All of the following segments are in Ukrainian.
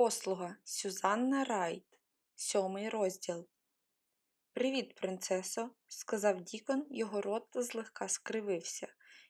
Послуга Сюзанна Райт, сьомий розділ. Привіт, принцесо, сказав Дікон, його рот злегка скривився.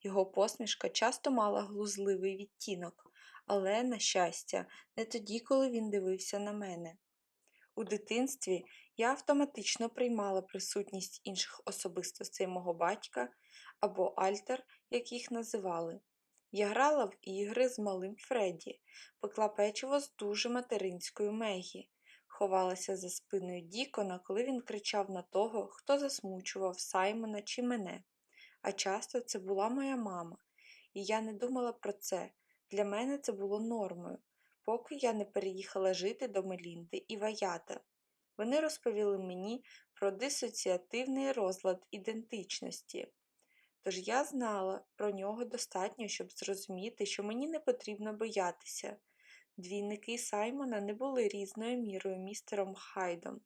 Його посмішка часто мала глузливий відтінок, але, на щастя, не тоді, коли він дивився на мене. У дитинстві я автоматично приймала присутність інших особистостей мого батька або альтер, як їх називали. Я грала в ігри з малим Фредді, пекла печиво з дуже материнською Мегі, ховалася за спиною Дікона, коли він кричав на того, хто засмучував Саймона чи мене. А часто це була моя мама, і я не думала про це. Для мене це було нормою, поки я не переїхала жити до Мелінди і Ваята. Вони розповіли мені про дисоціативний розлад ідентичності. Тож я знала про нього достатньо, щоб зрозуміти, що мені не потрібно боятися. Двійники Саймона не були різною мірою містером Хайдом.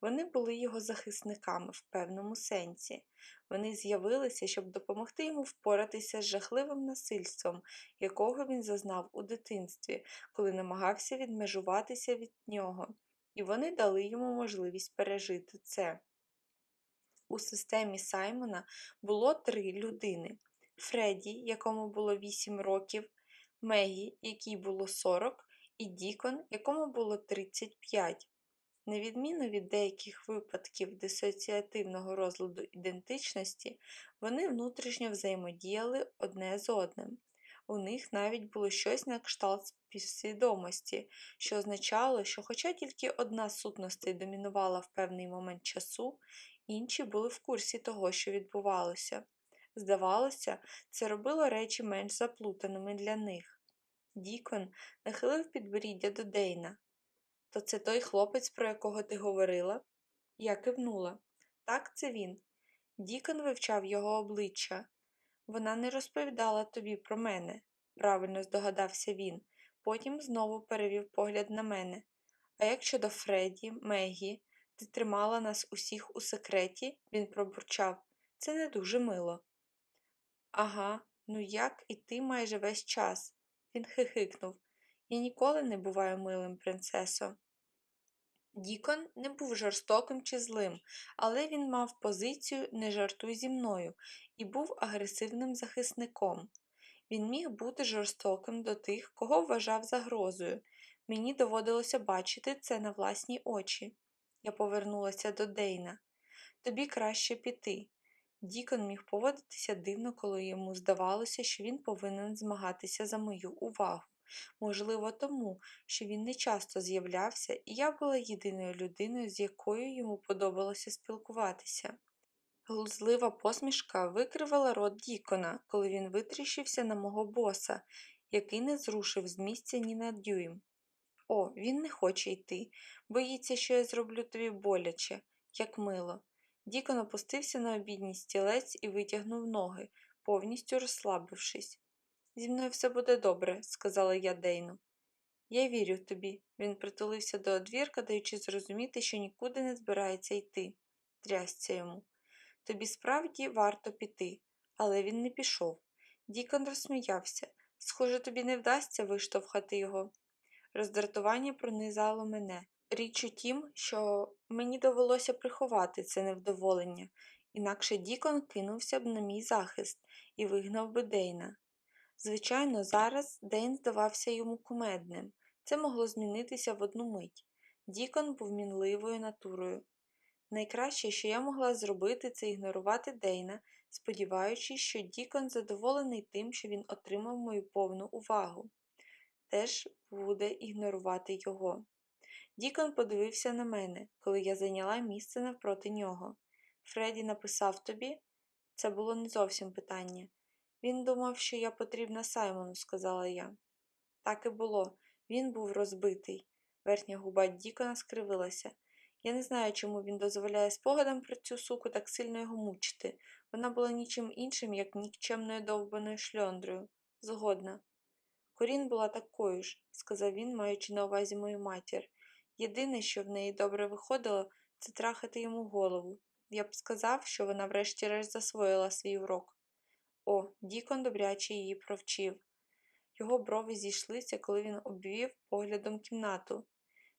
Вони були його захисниками в певному сенсі. Вони з'явилися, щоб допомогти йому впоратися з жахливим насильством, якого він зазнав у дитинстві, коли намагався відмежуватися від нього, і вони дали йому можливість пережити це. У системі Саймона було три людини: Фредді, якому було 8 років, Мегі, якій було 40, і Дікон, якому було 35. На відміну від деяких випадків дисоціативного розладу ідентичності, вони внутрішньо взаємодіяли одне з одним. У них навіть було щось на кшталт співсвідомості, що означало, що, хоча тільки одна з сутностей домінувала в певний момент часу, інші були в курсі того, що відбувалося. Здавалося, це робило речі менш заплутаними для них. Дікон нахилив підборіддя до Дейна. То це той хлопець, про якого ти говорила? Я кивнула. Так, це він. Дікон вивчав його обличчя. Вона не розповідала тобі про мене, правильно здогадався він. Потім знову перевів погляд на мене. А як щодо Фредді, Мегі, ти тримала нас усіх у секреті, він пробурчав. Це не дуже мило. Ага, ну як і ти майже весь час. Він хихикнув. Я ніколи не буваю милим, принцесо. Дікон не був жорстоким чи злим, але він мав позицію не жартуй зі мною і був агресивним захисником. Він міг бути жорстоким до тих, кого вважав загрозою. Мені доводилося бачити це на власні очі. Я повернулася до Дейна. Тобі краще піти. Дікон міг поводитися дивно, коли йому здавалося, що він повинен змагатися за мою увагу. Можливо, тому, що він не часто з'являвся, і я була єдиною людиною, з якою йому подобалося спілкуватися. Глузлива посмішка викривала рот Дікона, коли він витріщився на мого боса, який не зрушив з місця ні на дюйм. О, він не хоче йти, боїться, що я зроблю тобі боляче, як мило. Дікон опустився на обідній стілець і витягнув ноги, повністю розслабившись. Зі мною все буде добре, сказала я Дейну. Я вірю тобі. Він притулився до одвірка, даючи зрозуміти, що нікуди не збирається йти. Трясця йому. Тобі справді варто піти, але він не пішов. Дікон розсміявся. Схоже, тобі не вдасться виштовхати його. Роздратування пронизало мене. Річ у тім, що мені довелося приховати це невдоволення, інакше Дікон кинувся б на мій захист і вигнав би Дейна. Звичайно, зараз Дейн здавався йому кумедним. Це могло змінитися в одну мить. Дікон був мінливою натурою. Найкраще, що я могла зробити, це ігнорувати Дейна, сподіваючись, що Дікон задоволений тим, що він отримав мою повну увагу, теж буде ігнорувати його. Дікон подивився на мене, коли я зайняла місце навпроти нього. Фредді написав тобі? Це було не зовсім питання. Він думав, що я потрібна Саймону, сказала я. Так і було. Він був розбитий. Верхня губа Дікона скривилася. Я не знаю, чому він дозволяє спогадам про цю суку так сильно його мучити. Вона була нічим іншим, як нікчемною довбаною шльондрою. Згодна. Корін була такою ж, сказав він, маючи на увазі мою матір. Єдине, що в неї добре виходило, це трахати йому голову. Я б сказав, що вона врешті-решт засвоїла свій урок. О, Дікон добряче її провчив. Його брови зійшлися, коли він обвів поглядом кімнату.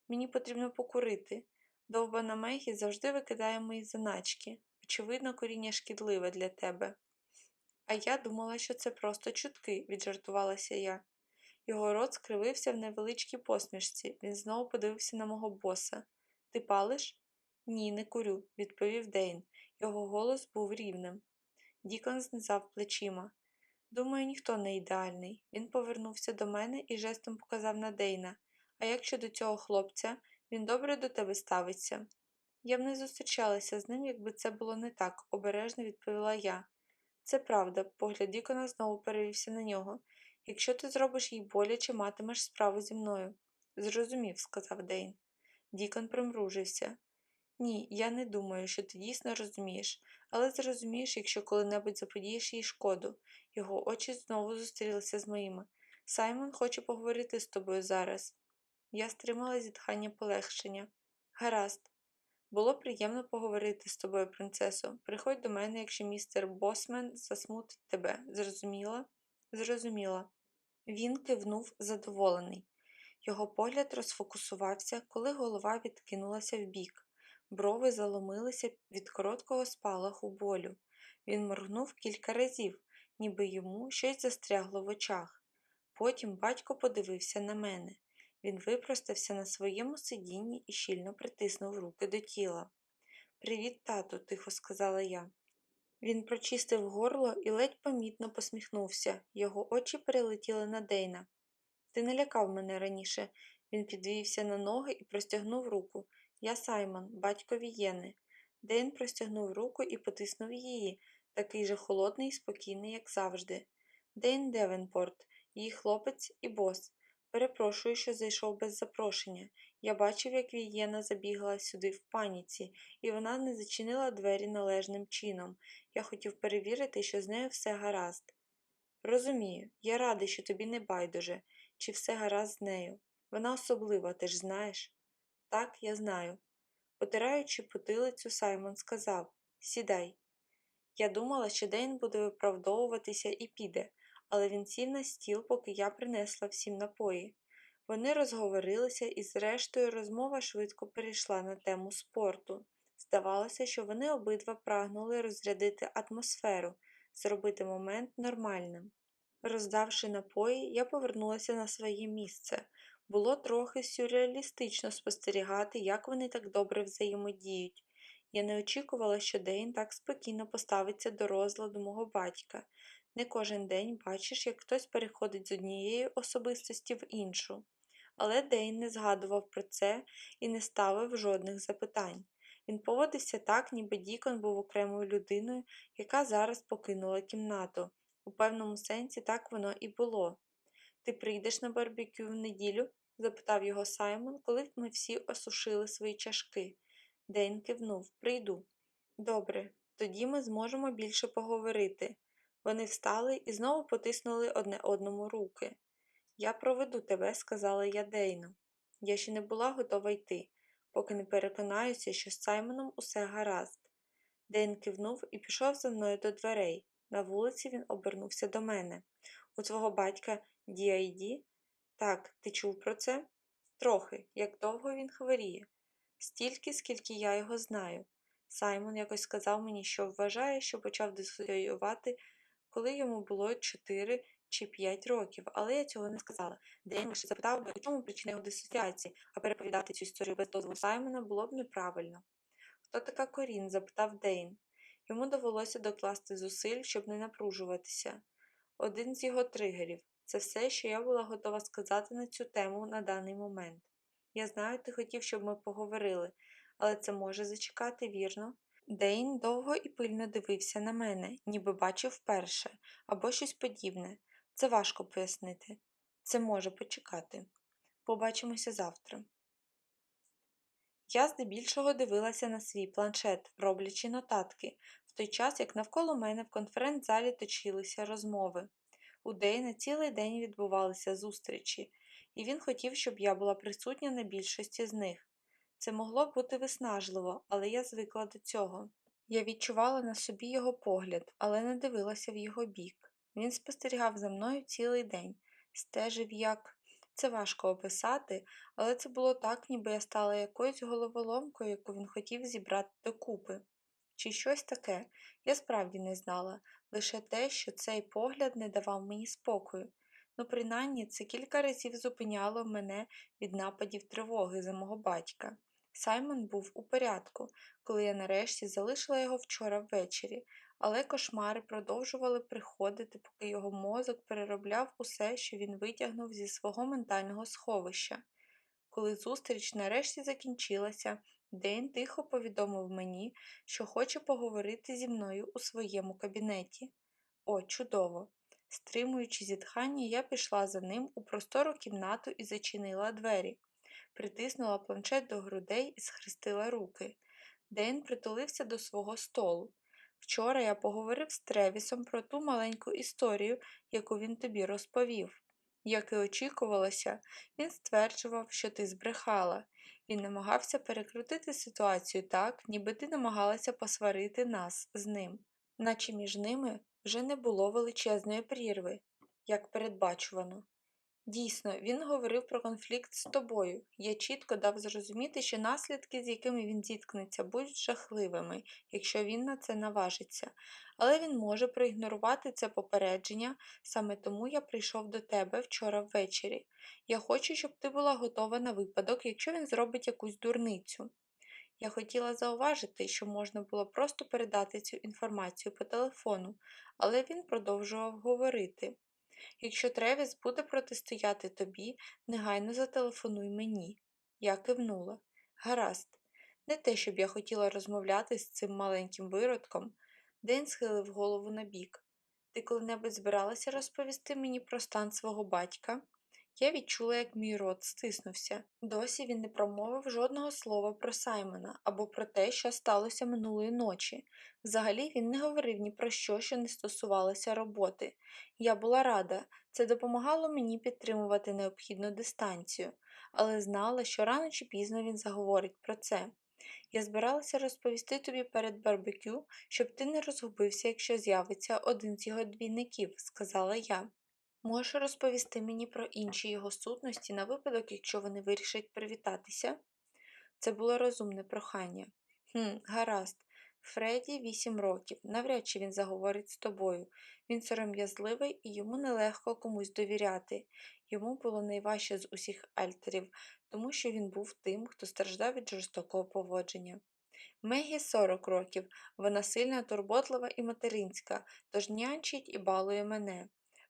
Мені потрібно покурити. Довбана Мегі завжди викидає мої заначки. Очевидно, коріння шкідливе для тебе. А я думала, що це просто чутки, віджартувалася я. Його рот скривився в невеличкій посмішці. Він знову подивився на мого боса. Ти палиш? Ні, не курю, відповів Дейн. Його голос був рівним. Дікон знизав плечима. Думаю, ніхто не ідеальний. Він повернувся до мене і жестом показав на Дейна. А як щодо цього хлопця, він добре до тебе ставиться. Я б не зустрічалася з ним, якби це було не так, обережно відповіла я. Це правда, погляд Дікона знову перевівся на нього. Якщо ти зробиш їй боляче, матимеш справу зі мною. Зрозумів, сказав Дейн. Дікон примружився. Ні, я не думаю, що ти дійсно розумієш, але зрозумієш, якщо коли-небудь заподієш їй шкоду. Його очі знову зустрілися з моїми. Саймон хоче поговорити з тобою зараз. Я стримала зітхання полегшення. Гаразд. Було приємно поговорити з тобою, принцесо. Приходь до мене, якщо містер Босмен засмутить тебе. Зрозуміла? Зрозуміла. Він кивнув задоволений. Його погляд розфокусувався, коли голова відкинулася вбік. Брови заломилися від короткого спалаху болю. Він моргнув кілька разів, ніби йому щось застрягло в очах. Потім батько подивився на мене. Він випростався на своєму сидінні і щільно притиснув руки до тіла. Привіт, тату, тихо сказала я. Він прочистив горло і ледь помітно посміхнувся. Його очі перелетіли на Дейна. Ти не лякав мене раніше. Він підвівся на ноги і простягнув руку. Я Саймон, батько Вієни. Дейн простягнув руку і потиснув її, такий же холодний і спокійний, як завжди. Дейн Девенпорт, її хлопець і бос. Перепрошую, що зайшов без запрошення. Я бачив, як Вієна забігла сюди в паніці, і вона не зачинила двері належним чином. Я хотів перевірити, що з нею все гаразд. Розумію, я радий, що тобі не байдуже, чи все гаразд з нею. Вона особлива, ти ж знаєш? Так, я знаю. Потираючи потилицю, Саймон сказав Сідай. Я думала, що Дейн буде виправдовуватися і піде, але він сів на стіл, поки я принесла всім напої. Вони розговорилися, і, зрештою, розмова швидко перейшла на тему спорту. Здавалося, що вони обидва прагнули розрядити атмосферу, зробити момент нормальним. Роздавши напої, я повернулася на своє місце. Було трохи сюрреалістично спостерігати, як вони так добре взаємодіють. Я не очікувала, що Дейн так спокійно поставиться до розладу мого батька. Не кожен день бачиш, як хтось переходить з однієї особистості в іншу. Але Дейн не згадував про це і не ставив жодних запитань. Він поводився так, ніби Дікон був окремою людиною, яка зараз покинула кімнату. У певному сенсі так воно і було. Ти прийдеш на барбекю в неділю? запитав його Саймон, коли ми всі осушили свої чашки. Дейн кивнув Прийду. Добре, тоді ми зможемо більше поговорити. Вони встали і знову потиснули одне одному руки. Я проведу тебе, сказала я Дейну. Я ще не була готова йти, поки не переконаюся, що з Саймоном усе гаразд. Дейн кивнув і пішов за мною до дверей. На вулиці він обернувся до мене. У твого батька D.I.D.? Так, ти чув про це? Трохи, як довго він хворіє. Стільки, скільки я його знаю. Саймон якось сказав мені, що вважає, що почав дисоціювати, коли йому було 4 чи 5 років, але я цього не сказала. День лише запитав би, у чому причина його дисоціації, а переповідати цю історію без дозволу Саймона було б неправильно. Хто така Корін? запитав Дейн. Йому довелося докласти зусиль, щоб не напружуватися. Один з його тригерів це все, що я була готова сказати на цю тему на даний момент. Я знаю, ти хотів, щоб ми поговорили, але це може зачекати, вірно? Дейн довго і пильно дивився на мене, ніби бачив вперше, або щось подібне. Це важко пояснити. Це може почекати. Побачимося завтра. Я здебільшого дивилася на свій планшет, роблячи нотатки, в той час, як навколо мене в конференц-залі точилися розмови. У Дейна цілий день відбувалися зустрічі, і він хотів, щоб я була присутня на більшості з них. Це могло бути виснажливо, але я звикла до цього. Я відчувала на собі його погляд, але не дивилася в його бік. Він спостерігав за мною цілий день, стежив як. Це важко описати, але це було так, ніби я стала якоюсь головоломкою, яку він хотів зібрати докупи. Чи щось таке, я справді не знала, лише те, що цей погляд не давав мені спокою. Ну, принаймні, це кілька разів зупиняло мене від нападів тривоги за мого батька. Саймон був у порядку, коли я нарешті залишила його вчора ввечері, але кошмари продовжували приходити, поки його мозок переробляв усе, що він витягнув зі свого ментального сховища. Коли зустріч нарешті закінчилася, Дейн тихо повідомив мені, що хоче поговорити зі мною у своєму кабінеті. О, чудово! Стримуючи зітхання, я пішла за ним у простору кімнату і зачинила двері, притиснула планшет до грудей і схрестила руки. Дейн притулився до свого столу. Вчора я поговорив з Тревісом про ту маленьку історію, яку він тобі розповів. Як і очікувалося, він стверджував, що ти збрехала. Він намагався перекрутити ситуацію так, ніби ти намагалася посварити нас з ним, наче між ними вже не було величезної прірви, як передбачувано. Дійсно, він говорив про конфлікт з тобою. Я чітко дав зрозуміти, що наслідки, з якими він зіткнеться, будуть жахливими, якщо він на це наважиться. Але він може проігнорувати це попередження, саме тому я прийшов до тебе вчора ввечері. Я хочу, щоб ти була готова на випадок, якщо він зробить якусь дурницю. Я хотіла зауважити, що можна було просто передати цю інформацію по телефону, але він продовжував говорити. Якщо Тревіс буде протистояти тобі, негайно зателефонуй мені. Я кивнула. Гаразд, не те, щоб я хотіла розмовляти з цим маленьким виродком. День схилив голову набік. Ти коли-небудь збиралася розповісти мені про стан свого батька? Я відчула, як мій рот стиснувся. Досі він не промовив жодного слова про Саймона або про те, що сталося минулої ночі. Взагалі він не говорив ні про що, що не стосувалося роботи. Я була рада, це допомагало мені підтримувати необхідну дистанцію, але знала, що рано чи пізно він заговорить про це. Я збиралася розповісти тобі перед барбекю, щоб ти не розгубився, якщо з'явиться один з його двійників, сказала я. Можеш розповісти мені про інші його сутності на випадок, якщо вони вирішать привітатися? Це було розумне прохання. Хм, гаразд. Фредді вісім років, навряд чи він заговорить з тобою. Він сором'язливий і йому нелегко комусь довіряти. Йому було найважче з усіх альтерів, тому що він був тим, хто страждав від жорстокого поводження. Мегі 40 років, вона сильна, турботлива і материнська, тож нянчить і балує мене.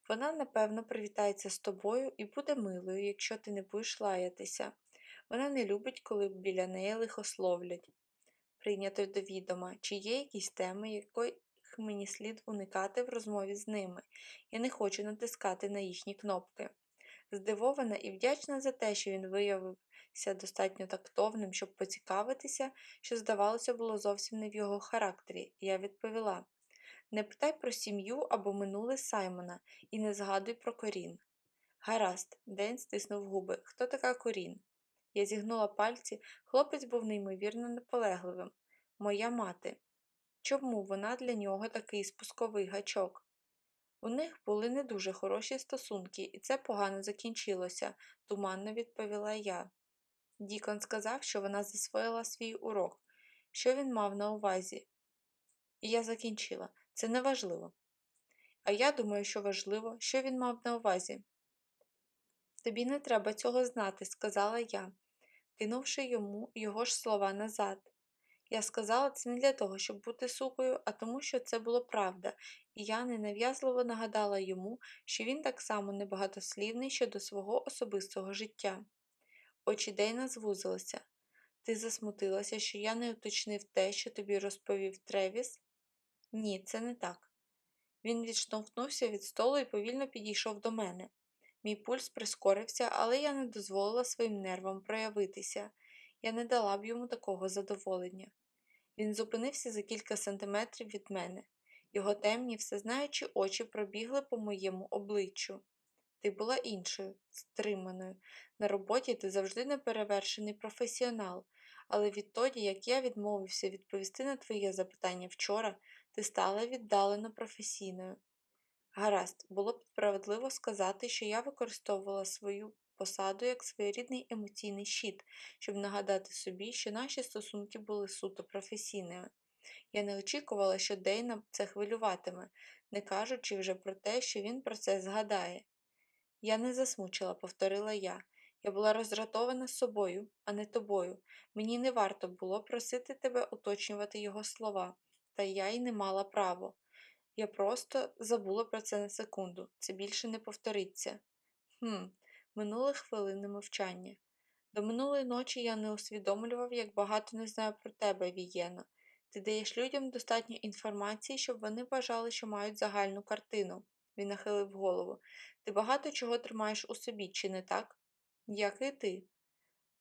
Вона, напевно, привітається з тобою і буде милою, якщо ти не будеш лаятися. Вона не любить, коли біля неї лихословлять. Прийнято до відома, чи є якісь теми, яких мені слід уникати в розмові з ними. Я не хочу натискати на їхні кнопки. Здивована і вдячна за те, що він виявився достатньо тактовним, щоб поцікавитися, що, здавалося, було зовсім не в його характері, я відповіла не питай про сім'ю або минуле Саймона і не згадуй про корін. Гаразд, Ден стиснув губи. Хто така корін? Я зігнула пальці, хлопець був неймовірно наполегливим. Моя мати. Чому вона для нього такий спусковий гачок? У них були не дуже хороші стосунки, і це погано закінчилося, туманно відповіла я. Дікон сказав, що вона засвоїла свій урок. Що він мав на увазі? І я закінчила. Це не важливо. А я думаю, що важливо, що він мав на увазі. Тобі не треба цього знати, сказала я, кинувши йому його ж слова назад. Я сказала це не для того, щоб бути сукою, а тому, що це було правда, і я ненав'язливо нагадала йому, що він так само небагатослівний щодо свого особистого життя. Очі Дейна звузилися. Ти засмутилася, що я не уточнив те, що тобі розповів Тревіс? Ні, це не так. Він відштовхнувся від столу і повільно підійшов до мене. Мій пульс прискорився, але я не дозволила своїм нервам проявитися. Я не дала б йому такого задоволення. Він зупинився за кілька сантиметрів від мене. Його темні, всезнаючі очі пробігли по моєму обличчю. Ти була іншою, стриманою. На роботі ти завжди неперевершений професіонал, але відтоді, як я відмовився відповісти на твоє запитання вчора, ти стала віддалено професійною. Гаразд, було б справедливо сказати, що я використовувала свою посаду як своєрідний емоційний щит, щоб нагадати собі, що наші стосунки були суто професійними. Я не очікувала, що Дейна це хвилюватиме, не кажучи вже про те, що він про це згадає. Я не засмучила, повторила я. Я була роздратована собою, а не тобою. Мені не варто було просити тебе уточнювати його слова, та я й не мала права. Я просто забула про це на секунду. Це більше не повториться. Хм, минули хвилини мовчання. До минулої ночі я не усвідомлював, як багато не знаю про тебе, Вієно. Ти даєш людям достатньо інформації, щоб вони вважали, що мають загальну картину. Він нахилив голову. Ти багато чого тримаєш у собі, чи не так? Як і ти.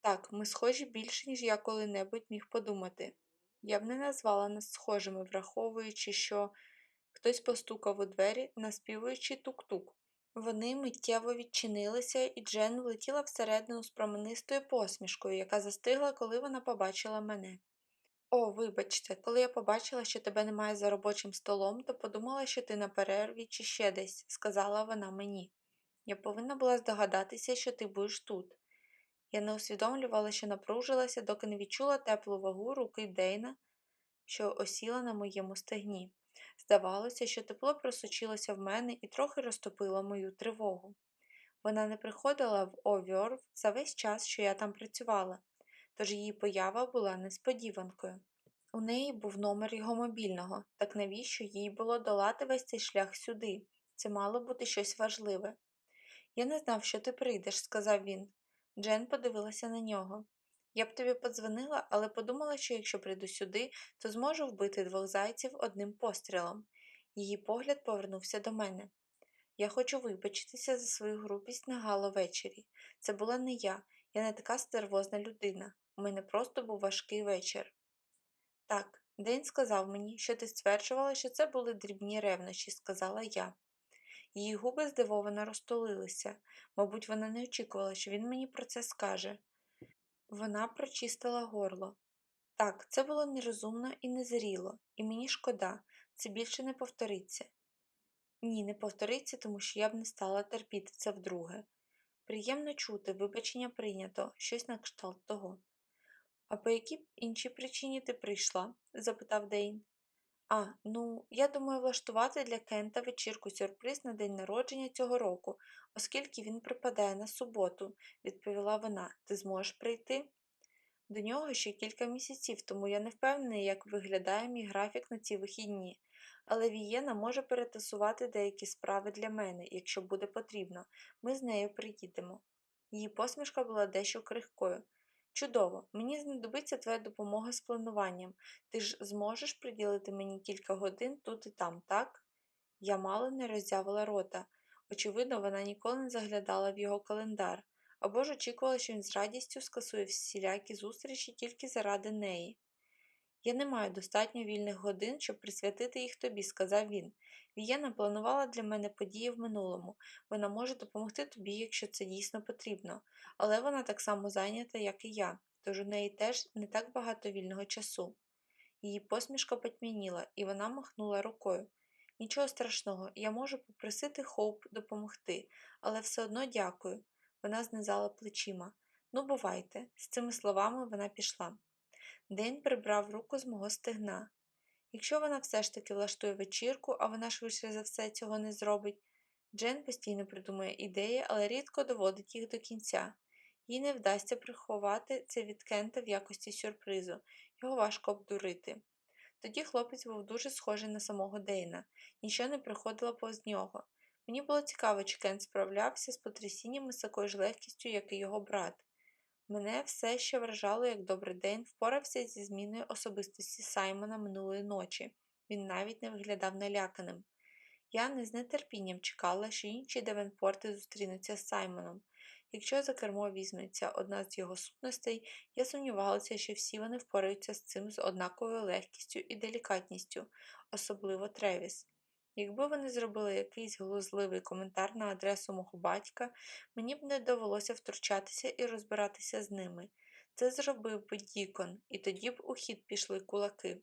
Так, ми схожі більше, ніж я коли-небудь міг подумати. Я б не назвала нас схожими, враховуючи, що хтось постукав у двері, наспівуючи тук-тук. Вони миттєво відчинилися, і Джен влетіла всередину з променистою посмішкою, яка застигла, коли вона побачила мене. О, вибачте, коли я побачила, що тебе немає за робочим столом, то подумала, що ти на перерві чи ще десь, сказала вона мені. Я повинна була здогадатися, що ти будеш тут. Я не усвідомлювала, що напружилася, доки не відчула теплу вагу руки Дейна, що осіла на моєму стегні. Здавалося, що тепло просочилося в мене і трохи розтопило мою тривогу. Вона не приходила в Овьорв за весь час, що я там працювала, тож її поява була несподіванкою. У неї був номер його мобільного, так навіщо їй було долати весь цей шлях сюди? Це мало бути щось важливе. Я не знав, що ти прийдеш, сказав він. Джен подивилася на нього. Я б тобі подзвонила, але подумала, що якщо прийду сюди, то зможу вбити двох зайців одним пострілом. Її погляд повернувся до мене. Я хочу вибачитися за свою грубість на гало. Це була не я, я не така стервозна людина. У мене просто був важкий вечір. Так, День сказав мені, що ти стверджувала, що це були дрібні ревнощі, сказала я. Її губи здивовано розтулилися. Мабуть, вона не очікувала, що він мені про це скаже. Вона прочистила горло. Так, це було нерозумно і незріло, і мені шкода, це більше не повториться. Ні, не повториться, тому що я б не стала терпіти це вдруге. Приємно чути, вибачення прийнято, щось на кшталт того. А по якій іншій причині ти прийшла? запитав Дейн. А, ну, я думаю влаштувати для Кента вечірку сюрприз на день народження цього року, оскільки він припадає на суботу, відповіла вона. Ти зможеш прийти? До нього ще кілька місяців, тому я не впевнений, як виглядає мій графік на ці вихідні. Але Вієна може перетасувати деякі справи для мене, якщо буде потрібно. Ми з нею приїдемо. Її посмішка була дещо крихкою. Чудово, мені знадобиться твоя допомога з плануванням. Ти ж зможеш приділити мені кілька годин тут і там, так? Я мало не роззявила рота. Очевидно, вона ніколи не заглядала в його календар, або ж очікувала, що він з радістю скасує всілякі зустрічі тільки заради неї. Я не маю достатньо вільних годин, щоб присвятити їх тобі, сказав він. Вієна планувала для мене події в минулому. Вона може допомогти тобі, якщо це дійсно потрібно, але вона так само зайнята, як і я, тож у неї теж не так багато вільного часу. Її посмішка потьмяніла, і вона махнула рукою. Нічого страшного, я можу попросити Хоуп допомогти, але все одно дякую. Вона знизала плечима. Ну, бувайте. З цими словами вона пішла. День прибрав руку з мого стегна. Якщо вона все ж таки влаштує вечірку, а вона швидше за все цього не зробить, Джен постійно придумує ідеї, але рідко доводить їх до кінця. Їй не вдасться приховати це від Кента в якості сюрпризу, його важко обдурити. Тоді хлопець був дуже схожий на самого Дейна, нічого не приходило повз нього. Мені було цікаво, чи Кент справлявся з потрясіннями з такою ж легкістю, як і його брат. Мене все ще вражало, як добрий день впорався зі зміною особистості Саймона минулої ночі. Він навіть не виглядав наляканим. Я не з нетерпінням чекала, що інші Девенпорти зустрінуться з Саймоном. Якщо за кермо візьметься одна з його сутностей, я сумнівалася, що всі вони впораються з цим з однаковою легкістю і делікатністю, особливо Тревіс. Якби вони зробили якийсь глузливий коментар на адресу мого батька, мені б не довелося втручатися і розбиратися з ними. Це зробив би Дікон, і тоді б у хід пішли кулаки.